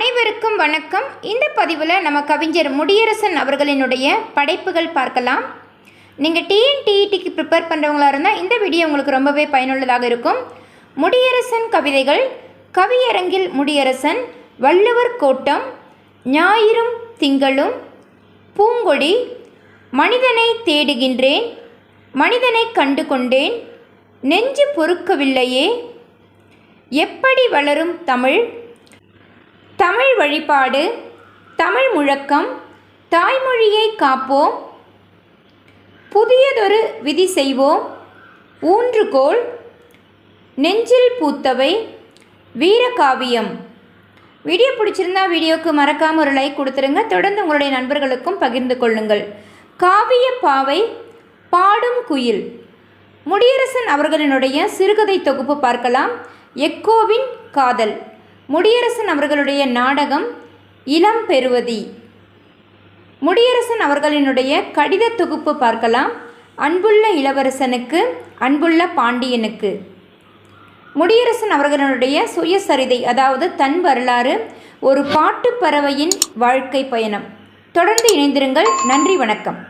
அனைவருக்கும் வணக்கம். இந்த பதிவில் நம்ம கவிஞர் முடியரசன் அவர்களினுடைய படைப்புகள் பார்க்கலாம். நீங்கள் டிஎன்டிஇடிக்கு ப்ரிப்பேர் பண்ணுறவங்களா இருந்தால் இந்த வீடியோ உங்களுக்கு ரொம்பவே பயனுள்ளதாக இருக்கும். முடியரசன் கவிதைகள் கவியரங்கில் முடியரசன் வள்ளுவர் கோட்டம் ஞாயிறும் திங்களும் பூங்கொடி மனிதனை தேடுகின்றேன் மனிதனை கண்டு கொண்டேன் நெஞ்சு பொறுக்கவில்லையே எப்படி வளரும் தமிழ் வழிபாடு. தமிழ் முழக்கம் தாய்மொழியை காப்போம். புதியதொரு விதி செய்வோம். ஊன்றுகோல் நெஞ்சில் பூத்தவை வீரகாவியம். வீடியோ பிடிச்சிருந்தா வீடியோக்கு மறக்காமல் ஒரு லைக் கொடுத்துருங்க. தொடர்ந்து உங்களுடைய நண்பர்களுக்கும் பகிர்ந்து கொள்ளுங்கள். காவிய பாவை பாடும் குயில். முடியரசன் அவர்களினுடைய சிறுகதை தொகுப்பு பார்க்கலாம். எக்கோவின் காதல். முடியரசன் அவர்களுடைய நாடகம் இளம் பெறுவதி. முடியரசன் அவர்களினுடைய கடித தொகுப்பு பார்க்கலாம். அன்புள்ள இளவரசனுக்கு அன்புள்ள பாண்டியனுக்கு. முடியரசன் அவர்களுடைய சுயசரிதை அதாவது தன் வரலாறு ஒரு பாட்டுப் பறவையின் வாழ்க்கை பயணம். தொடர்ந்து இணைந்திருங்கள். நன்றி வணக்கம்.